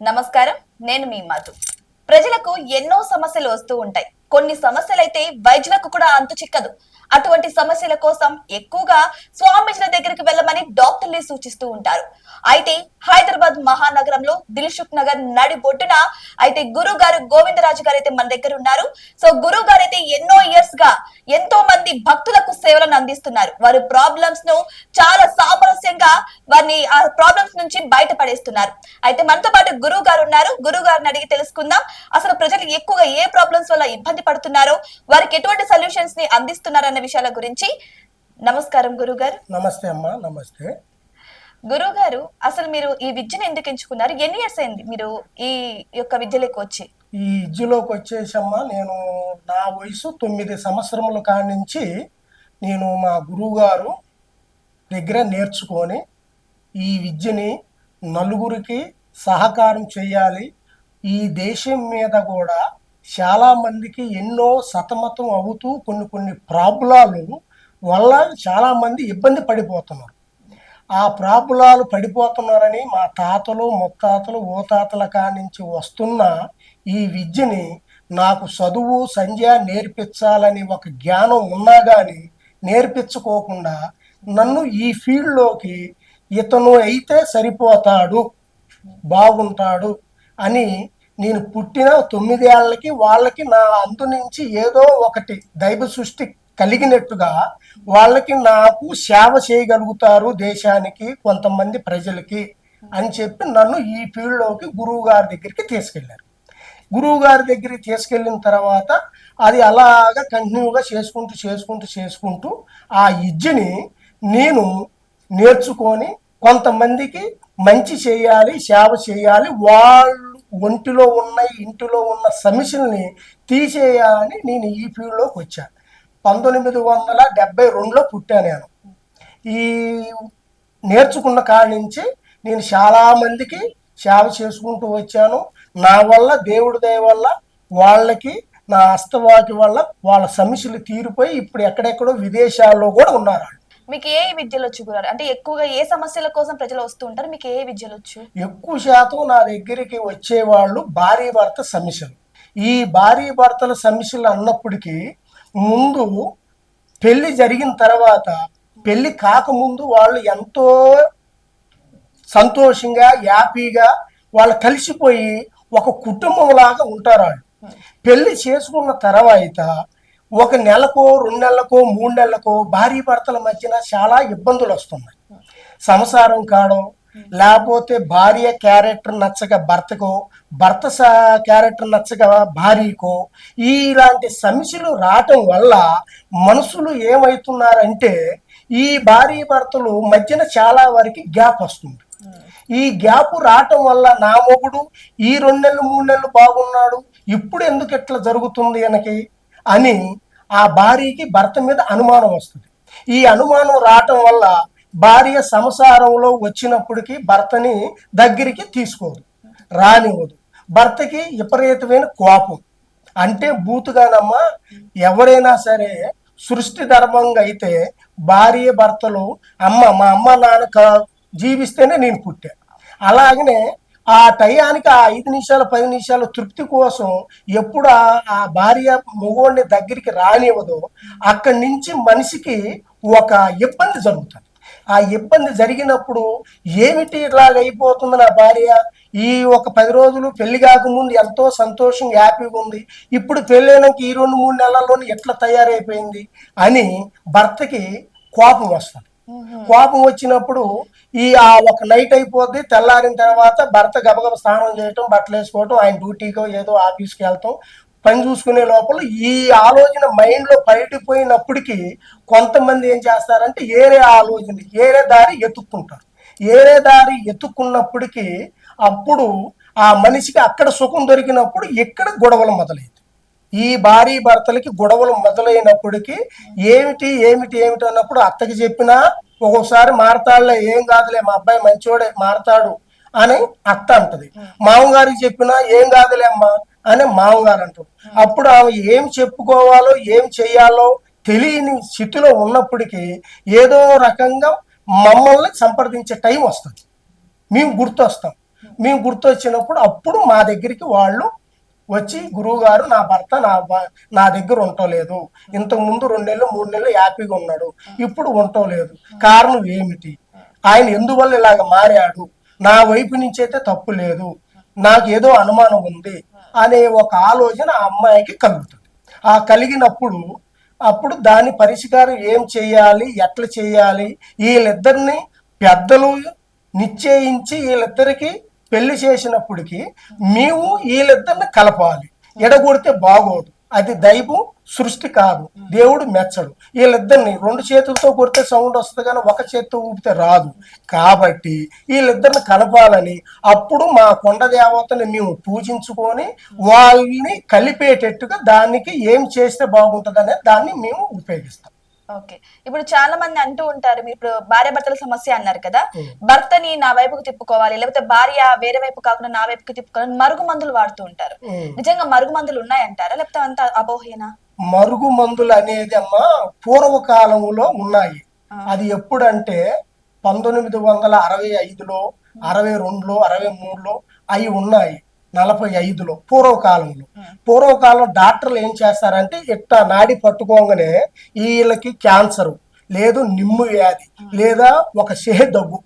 నమస్కారం నేను మీ మధు. ప్రజలకు ఎన్నో సమస్యలు వస్తూ ఉంటాయి. కొన్ని సమస్యలైతే వైద్యులకు కూడా అంతు చిక్కదు. అటువంటి సమస్యల కోసం ఎక్కువగా స్వామీజీల దగ్గరికి వెళ్ళమని డాక్టర్లే సూచిస్తూ ఉంటారు. అయితే హైదరాబాద్ మహానగరంలో దిల్సుఖ్ నగర్ నడి బొట్టున అయితే గురువు గారు గోవిందరాజు గారు అయితే మన దగ్గర ఉన్నారు. సో గురువు గారు అయితే ఎన్నో ఇయర్స్గా ఎంతో మంది భక్తులకు సేవలను అందిస్తున్నారు. వారి ప్రాబ్లమ్స్ను చాలా సామరస్యంగా వారిని ఆ ప్రాబ్లమ్స్ నుంచి బయటపడేస్తున్నారు. అయితే మనతో పాటు గురువు గారు ఉన్నారు. గురువు గారిని అడిగి తెలుసుకుందాం. అసలు ప్రజలు ఎక్కువగా ఏ ప్రాబ్లమ్స్ వల్ల ఇబ్బంది పడుతున్నారో వారికి ఎటువంటి సొల్యూషన్స్ని అందిస్తున్నారన్న విషయాల గురించి. నమస్కారం గురువు గారు నమస్తే అమ్మా నమస్తే. గురువు గారు అసలు మీరు ఈ విద్యను ఎందుకు ఎంచుకున్నారు? ఎన్ని ఇయర్స్ అయింది మీరు ఈ యొక్క విద్యలోకి వచ్చి? ఈ విద్యలోకి వచ్చేసమ్మా నేను నా వయసు తొమ్మిది సంవత్సరముల కాడి నుంచి నేను మా గురువు గారు దగ్గర నేర్చుకొని ఈ విద్యని నలుగురికి సహకారం చేయాలి. ఈ దేశం మీద కూడా చాలామందికి ఎన్నో సతమతం అవుతూ కొన్ని కొన్ని ప్రాబ్లాలు వల్ల చాలామంది ఇబ్బంది పడిపోతున్నారు. ఆ ప్రాబులాలు పడిపోతున్నారని మా తాతలు ముత్తాతలు ఓ తాతల కానించి వస్తున్న ఈ విద్యని నాకు చదువు సంధ్య నేర్పించాలని ఒక జ్ఞానం ఉన్నా కానీ నేర్పించుకోకుండా నన్ను ఈ ఫీల్డ్లోకి ఇతను అయితే సరిపోతాడు బాగుంటాడు అని నేను పుట్టిన తొమ్మిదేళ్ళకి వాళ్ళకి నా అందు నుంచి ఏదో ఒకటి దైవ సృష్టి కలిగినట్టుగా వాళ్ళకి నాకు సేవ చేయగలుగుతారు దేశానికి కొంతమంది ప్రజలకి అని చెప్పి నన్ను ఈ ఫీల్డ్లోకి గురువు గారి దగ్గరికి తీసుకెళ్ళారు. గురువు గారి దగ్గరికి తీసుకెళ్ళిన తర్వాత అది అలాగా కంటిన్యూగా చేసుకుంటూ చేసుకుంటూ చేసుకుంటూ ఆ విద్యని నేను నేర్చుకొని కొంతమందికి మంచి చేయాలి సేవ చేయాలి వాళ్ళు ఒంటిలో ఉన్న ఇంటిలో ఉన్న సమస్యల్ని తీసేయాలని నేను ఈ ఫీల్డ్లోకి వచ్చాను పంతొమ్మిది వందల డెబ్బై రెండులో పుట్టాను నేను. ఈ నేర్చుకున్న కాడి నుంచి నేను చాలా మందికి సేవ చేసుకుంటూ వచ్చాను. నా వల్ల దేవుడి దయ వల్ల వాళ్ళకి నా హస్తవాకి వల్ల వాళ్ళ సమస్యలు తీరిపోయి ఇప్పుడు ఎక్కడెక్కడో విదేశాల్లో కూడా ఉన్నారు. మీకు ఏ విద్యలు వచ్చు అంటే ఎక్కువగా ఏ సమస్యల కోసం ప్రజలు వస్తూ ఉంటారు? మీకు ఏ విద్యలు వచ్చు? ఎక్కువ శాతం నా దగ్గరికి వచ్చేవాళ్ళు భార్య భర్త సమస్యలు. ఈ భార్య భర్తల సమస్యలు అన్నప్పటికీ ముందు పెళ్ళి జరిగిన తర్వాత పెళ్ళి కాకముందు వాళ్ళు ఎంతో సంతోషంగా హ్యాపీగా వాళ్ళు కలిసిపోయి ఒక కుటుంబంలాగా ఉంటారు వాళ్ళు పెళ్ళి చేసుకున్న తర్వాత ఒక నెలకో రెండు నెలలకో మూడు నెలలకో భార్య భర్తల మధ్యన చాలా ఇబ్బందులు వస్తున్నాయి. సంసారం కావడం లేకపోతే భార్య క్యారెక్టర్ నచ్చక భర్తకో భర్త స- క్యారెక్టర్ నచ్చక భార్యకో ఇలాంటి సమస్యలు రావటం వల్ల మనుషులు ఏమవుతున్నారంటే ఈ భార్య భర్తలు మధ్యన చాలా వరకు గ్యాప్ వస్తుంది. ఈ గ్యాప్ రావటం వల్ల నా మొగుడు ఈ రెండు నెలలు మూడు నెలలు బాగున్నాడు ఇప్పుడు ఎందుకు ఇట్లా జరుగుతుంది అనకి అని ఆ భార్యకి భర్త మీద అనుమానం వస్తుంది. ఈ అనుమానం రావటం వల్ల భార్య సంసారంలో వచ్చినప్పటికీ భర్తని దగ్గరికి తీసుకోదు రానివ్వదు. భర్తకి విపరీతమైన కోపం. అంటే బూతుగానమ్మా ఎవరైనా సరే సృష్టి ధర్మంగా అయితే భార్య భర్తలు అమ్మ మా అమ్మ నాన్న జీవిస్తేనే నేను పుట్టా. అలాగనే ఆ టయానికి ఆ ఐదు నిమిషాలు పది నిమిషాలు తృప్తి కోసం ఎప్పుడు ఆ- ఆ భార్య మగవాడిని దగ్గరికి రానివ్వదో. అక్కడి నుంచి మనిషికి ఒక ఇబ్బంది జరుగుతుంది. ఆ ఇబ్బంది జరిగినప్పుడు ఏమిటి ఇట్లాగ అయిపోతుంది నా భార్య? ఈ ఒక పది రోజులు పెళ్ళి కాకముందు ఎంతో సంతోషంగా హ్యాపీగా ఉంది. ఇప్పుడు పెళ్ళైనాక ఈ రెండు మూడు నెలల్లోనే ఎట్లా తయారైపోయింది అని భర్తకి కోపం వస్తుంది. కోపం వచ్చినప్పుడు ఈ ఆ ఒక నైట్ అయిపోద్ది తెల్లారిన తర్వాత భర్త గబగబ స్నానం చేయటం బట్టలు వేసుకోవటం ఆయన డ్యూటీకో ఏదో ఆఫీస్కి వెళ్తాం. పని చూసుకునే లోపల ఈ ఆలోచన మైండ్లో బయటపోయినప్పటికీ కొంతమంది ఏం చేస్తారంటే ఏరే ఆలోచన ఏరే దారి ఎత్తుక్కుంటారు. ఏరే దారి ఎత్తుక్కున్నప్పటికీ అప్పుడు ఆ మనిషికి అక్కడ సుఖం దొరికినప్పుడు ఇక్కడ గొడవలు మొదలైంది ఈ భార్య భర్తలకి గొడవలు మొదలైనప్పటికీ ఏమిటి ఏమిటి ఏమిటి అన్నప్పుడు అత్తకి చెప్పినా ఒక్కొక్కసారి మారతాడులే ఏం కాదులే మా అబ్బాయి మంచోడే మారతాడు అని అత్త అంటది. మామగారికి చెప్పినా ఏం కాదులే అమ్మా అని మామగారు అంటారు అప్పుడు ఆమె ఏం చెప్పుకోవాలో ఏం చేయాలో తెలియని స్థితిలో ఉన్నప్పటికీ ఏదో రకంగా మమ్మల్ని సంప్రదించే టైం వస్తుంది. మేము గుర్తొస్తాం. మేము గుర్తొచ్చినప్పుడు అప్పుడు మా దగ్గరికి వాళ్ళు వచ్చి గురువు గారు నా భర్త నా భ- నా దగ్గర ఉండలేదు ఇంతకు ముందు రెండు నెలలు మూడు నెలలు హ్యాపీగా ఉన్నాడు. ఇప్పుడు ఉండలేదు కారణం ఏమిటి? ఆయన ఎందువల్ల ఇలాగ మారాడు? నా వైపు నుంచి అయితే తప్పు లేదు. నాకు ఏదో అనుమానం ఉంది. అనే ఒక ఆలోచన ఆ అమ్మాయికి కలుగుతుంది. ఆ కలిగినప్పుడు అప్పుడు దాని పరిష్కారం ఏం చేయాలి ఎట్లా చేయాలి వీళ్ళిద్దరిని పెద్దలు నిశ్చయించి వీళ్ళిద్దరికి పెళ్ళి చేసినప్పటికీ మేము వీళ్ళిద్దరిని కలపాలి. ఎడగొడితే బాగోదు. అది దైవం సృష్టి కాదు. దేవుడు మెచ్చడు. వీళ్ళిద్దరిని రెండు చేతులతో కొడితే సౌండ్ వస్తుంది కానీ ఒక చేతితో ఊపితే రాదు. కాబట్టి వీళ్ళిద్దరిని కలపాలని అప్పుడు మా కొండ దేవతని మేము పూజించుకొని వాళ్ళని కలిపేటట్టుగా దానికి ఏం చేస్తే బాగుంటుందనే దాన్ని మేము ఉపయోగిస్తాం. ఓకే. ఇప్పుడు చాలా మంది అంటూ ఉంటారు మీరు ఇప్పుడు భార్య భర్తల సమస్య అన్నారు కదా. భర్తని నా వైపుకు తిప్పుకోవాలి లేకపోతే భార్య వేరే వైపు కాకుండా నా వైపుకి తిప్పుకోవాలని మరుగు మందులు వాడుతూ ఉంటారు. నిజంగా మరుగు మందులు ఉన్నాయంటారా లేకపోతే అంత అపోహేనా మరుగు మందులు అనేది అమ్మా పూర్వకాలంలో ఉన్నాయి. అది ఎప్పుడంటే పంతొమ్మిది వందల అరవై ఐదులో అరవై రెండులో అరవై మూడులో అవి ఉన్నాయి. నలభై ఐదులో పూర్వకాలంలో. పూర్వకాలం డాక్టర్లు ఏం చేస్తారంటే ఇట్లా నాడి పట్టుకోగానే వీళ్ళకి క్యాన్సర్. లేదు నిమ్ము వ్యాధి లేదా ఒక షే దగ్గు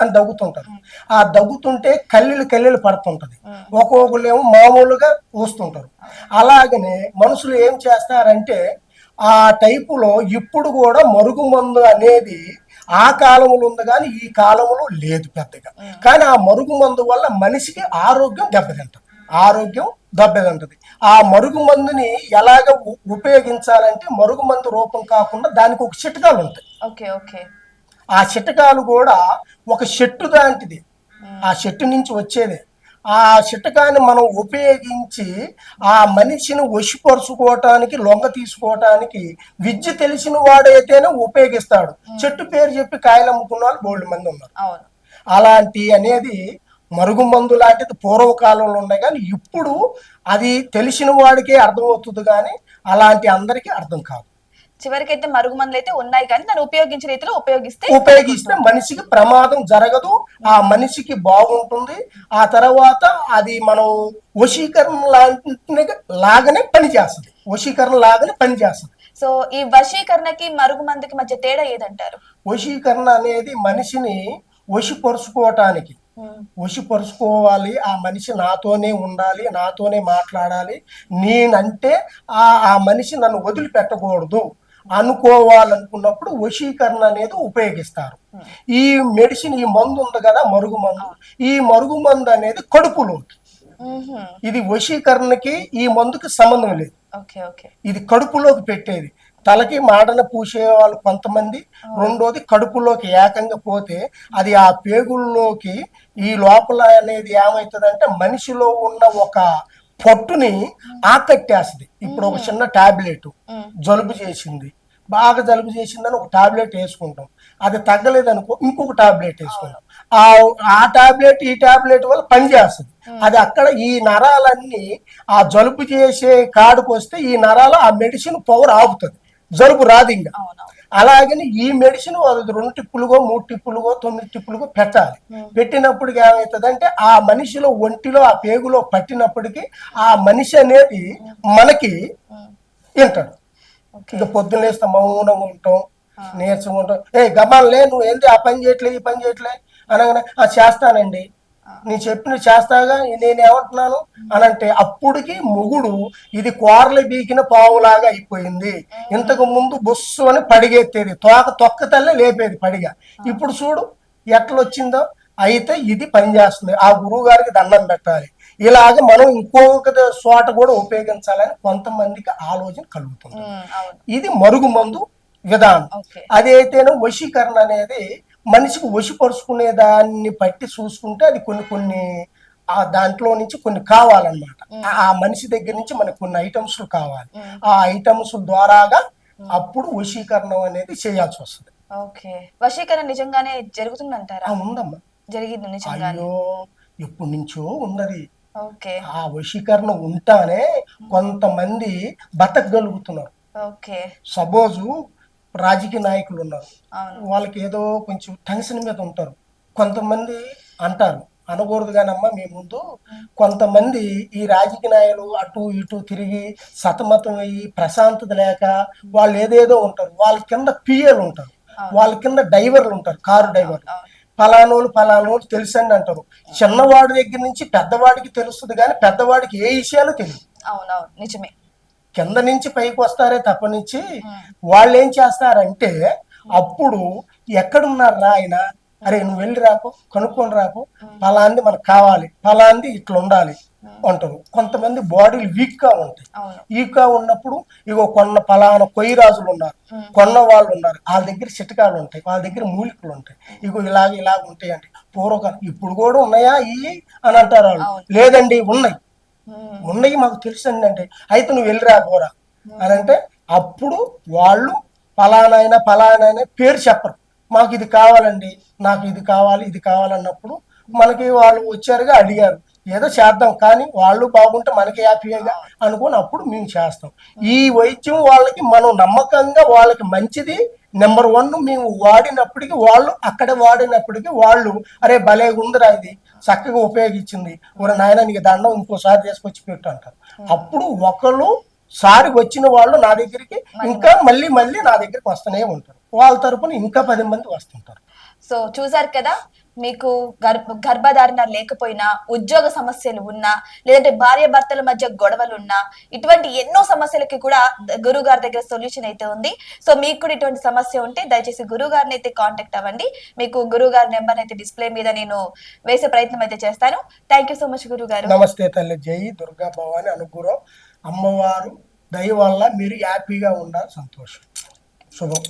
అని దగ్గుతుంటారు ఆ దగ్గుతుంటే కళ్ళీలు కల్లెలు పడుతుంటది. ఒక్కొక్కరు మామూలుగా పోస్తుంటారు. అలాగనే మనుషులు ఏం చేస్తారంటే ఆ టైపులో ఇప్పుడు కూడా మరుగు మందు అనేది ఆ కాలంలో ఉంది కానీ ఈ కాలంలో లేదు పెద్దగా. కానీ ఆ మరుగు మందు వల్ల మనిషికి ఆరోగ్యం దెబ్బతింటారు ఆరోగ్యం దెబ్బతింటది ఆ మరుగు మందుని ఎలాగ ఉపయోగించాలంటే మరుగు మందు రూపం కాకుండా దానికి ఒక చిట్కాలు ఉంటాయి. Okay okay. ఆ చిట్కాలు కూడా ఒక చెట్టు లాంటిది. ఆ చెట్టు నుంచి వచ్చేదే. ఆ చిట్కాన్ని మనం ఉపయోగించి ఆ మనిషిని వశపరుచుకోవటానికి లొంగ తీసుకోవటానికి విద్య తెలిసిన వాడైతేనే ఉపయోగిస్తాడు. చెట్టు పేరు చెప్పి కాయలు అమ్ముకున్న వాళ్ళు బోల్డ్ మంది ఉన్నారు. అలాంటి అనేది మరుగు మందు లాంటిది పూర్వకాలంలో ఉన్నాయి. కానీ ఇప్పుడు అది తెలిసిన వాడికే అర్థమవుతుంది కానీ అలాంటి అందరికీ అర్థం కాదు. చివరికైతే మరుగు మందులు అయితే ఉన్నాయి కానీ దాన్ని ఉపయోగించే రీతిలో ఉపయోగిస్తే ఉపయోగిస్తే మనిషికి ప్రమాదం జరగదు. ఆ మనిషికి బాగుంటుంది. ఆ తర్వాత అది మనం వశీకరణ లాంటి లాగానే పనిచేస్తుంది వశీకరణ లాగానే పనిచేస్తుంది సో ఈ వశీకరణకి మరుగు మందుకి మధ్య తేడా ఏదంటారు? వశీకరణ అనేది మనిషిని వశపరుచుకోవటానికి వశపరుచుకోవాలి. ఆ మనిషి నాతోనే ఉండాలి నాతోనే మాట్లాడాలి. నేనంటే ఆ ఆ మనిషి నన్ను వదిలిపెట్టకూడదు అనుకోవాలనుకున్నప్పుడు వశీకరణ అనేది ఉపయోగిస్తారు. ఈ మెడిసిన్ ఈ మందు ఉంది కదా మరుగు మందు. ఈ మరుగు మందు అనేది కడుపులోకి. ఇది వశీకరణకి ఈ మందుకి సంబంధం లేదు. ఇది కడుపులోకి పెట్టేది. తలకి మాడన పూసే వాళ్ళు కొంతమంది. రెండోది కడుపులోకి ఏకంగా పోతే అది ఆ పేగుల్లోకి ఈ లోపల అనేది ఏమవుతుందంటే మనిషిలో ఉన్న ఒక పొట్టుని ఆకట్టేస్తుంది. ఇప్పుడు ఒక చిన్న టాబ్లెట్ జలుబు చేసింది. బాగా జలుబు చేసిందని ఒక టాబ్లెట్ వేసుకుంటాం. అది తగ్గలేదనుకో ఇంకొక టాబ్లెట్ వేసుకుంటాం. ఆ ఆ టాబ్లెట్ ఈ టాబ్లెట్ వల్ల పనిచేస్తుంది అది అక్కడ ఈ నరాలన్నీ ఆ జలుబు చేసే కాడుకు వస్తే ఈ నరాలు ఆ మెడిసిన్ పవర్ ఆపుతుంది. జలుబు రాదు ఇంకా. అలాగని ఈ మెడిసిన్ అది రెండు టిప్పులుగో మూడు టిప్పులుగో తొమ్మిది టిప్పులుగో పెట్టాలి. పెట్టినప్పుడు ఏమవుతుందంటే ఆ మనిషిలో ఒంటిలో ఆ పేగులో పట్టినప్పటికీ ఆ మనిషి అనేది మనకి వింటాడు. ఓకే. ఇక పొద్దున్న లేస్తే మౌనంగా ఉంటాం నీరసంగా ఉంటాం. ఏ గమాన్ లే నువ్వు ఏంటి ఆ పని చేయట్లే ఈ పని చేయట్లే? అనగానే ఆ చేస్తానండి. నేను చెప్పిన చేస్తాగా నేను ఏమంటున్నాను అని అంటే అప్పుడుకి మొగుడు ఇది కూరలు బీకిన పావులాగా అయిపోయింది. ఇంతకు ముందు బొస్సు అని పడిగెత్తేది తోక తొక్క తల్లే లేపేది పడిగా. ఇప్పుడు చూడు ఎట్లొచ్చిందో? అయితే ఇది పనిచేస్తుంది. ఆ గురువు గారికి దండం పెట్టాలి. ఇలాగ మనం ఇంకొక చోట కూడా ఉపయోగించాలని కొంతమందికి ఆలోచన కలుగుతుంది. ఇది మరుగు మందు విధానం అదైతేనే వశీకరణ అనేది మనిషికి వశపరుచుకునే దాన్ని బట్టి చూసుకుంటే అది కొన్ని కొన్ని ఆ దాంట్లో నుంచి కొన్ని కావాలన్నమాట. ఆ- మనిషి దగ్గర నుంచి మనకు కొన్ని ఐటమ్స్ కావాలి. ఆ ఐటమ్స్ ద్వారాగా అప్పుడు వశీకరణం అనేది చేయాల్సి వస్తుంది. ఓకే. వశీకరణ నిజంగానే జరుగుతుందంటారా? ఉందమ్మా. జరిగింది నిజంగానే. ఎప్పటి నుంచో ఉన్నది. ఓకే. ఆ వశీకరణ ఉంటానే కొంతమంది బతకగలుగుతున్నారు. ఓకే. సపోజు రాజకీయ నాయకులు ఉన్నారు. వాళ్ళకి ఏదో కొంచెం టెన్షన్ మీద ఉంటారు. కొంతమంది అంటారు అనకూడదు కానమ్మా మీ ముందు కొంతమంది ఈ రాజకీయ నాయకులు అటు ఇటు తిరిగి సతమతం అయ్యి ప్రశాంతత లేక వాళ్ళు ఏదేదో ఉంటారు. వాళ్ళ కింద పిఏలు ఉంటారు. వాళ్ళ కింద డ్రైవర్లు ఉంటారు కారు డ్రైవర్లు. ఫలానోళ్ళు ఫలానోళ్ళు తెలుసండి అంటారు. చిన్నవాడి దగ్గర నుంచి పెద్దవాడికి తెలుస్తుంది కానీ పెద్దవాడికి ఏ విషయాలు తెలియదు. అవునవును. నిజమే. కింద నుంచి పైకి వస్తారే తప్పనిచ్చి వాళ్ళు ఏం చేస్తారంటే అప్పుడు ఎక్కడున్నారా ఆయన? అరే నువ్వు వెళ్ళి రాపో కనుక్కొని రాపో. ఫలాంది మనకు కావాలి. ఫలాంది ఇట్లా ఉండాలి అంటారు. కొంతమంది బాడీలు వీక్గా ఉంటాయి. వీక్గా ఉన్నప్పుడు ఇగో కొన్న ఫలానా కొయ్యి రాజులు ఉన్నారు. కొన్న వాళ్ళు ఉన్నారు. వాళ్ళ దగ్గర చిటకాలు ఉంటాయి. వాళ్ళ దగ్గర మూలికలు ఉంటాయి. ఇగో ఇలాగ ఇలాగ ఉంటాయి అంటే పూర్వకాలం. ఇప్పుడు కూడా ఉన్నాయా ఇవి అని అంటారు వాళ్ళు. లేదండి ఉన్నాయి. ఉన్నాయి మాకు తెలుసండి అంటే అయితే నువ్వు వెళ్ళిరా పోరా అని అంటే అప్పుడు వాళ్ళు ఫలానాయన ఫలానాయన పేరు చెప్పరు. మాకు ఇది కావాలండి నాకు ఇది కావాలి ఇది కావాలన్నప్పుడు మనకి వాళ్ళు వచ్చారుగా అడిగారు. ఏదో చేద్దాం కానీ వాళ్ళు బాగుంటే మనకి హ్యాపీగా అనుకుని అప్పుడు మేము చేస్తాం. ఈ వైద్యం వాళ్ళకి మనం నమ్మకంగా వాళ్ళకి మంచిది నెంబర్ వన్ మేము వాడినప్పటికీ వాళ్ళు అక్కడ వాడినప్పటికీ వాళ్ళు అరే భలే ఉందిరా ఇది. చక్కగా ఉపయోగించింది. ఒక నాయన నీకు దండం ఇంకోసారి తీసుకొచ్చి పెట్టు అంటారు. అప్పుడు ఒకళ్ళు సారి వచ్చిన వాళ్ళు నా దగ్గరికి ఇంకా మళ్ళీ మళ్ళీ నా దగ్గరికి వస్తూనే ఉంటారు. వాళ్ళ తరపున ఇంకా పది మంది వస్తుంటారు. సో చూసారు కదా? మీకు గర్భ గర్భధారణ లేకపోయినా ఉద్యోగ సమస్యలు ఉన్నా లేదంటే భార్య భర్తల మధ్య గొడవలు ఉన్నా ఇటువంటి ఎన్నో సమస్యలకి కూడా గురువు గారి దగ్గర సొల్యూషన్ అయితే ఉంది. సో మీకు కూడా ఇటువంటి సమస్య ఉంటే దయచేసి గురువు గారిని అయితే కాంటాక్ట్ అవ్వండి. మీకు గురువు గారి నెంబర్ అయితే డిస్ప్లే మీద నేను వేసే ప్రయత్నం అయితే చేస్తాను. థ్యాంక్ యూ సో మచ్ గురువు గారు నమస్తే తల్లి. జై దుర్గా భవాని అనుగురం అమ్మవారు దయ వల్ల మీరు హ్యాపీగా ఉండాలి. సంతోషం. శుభం.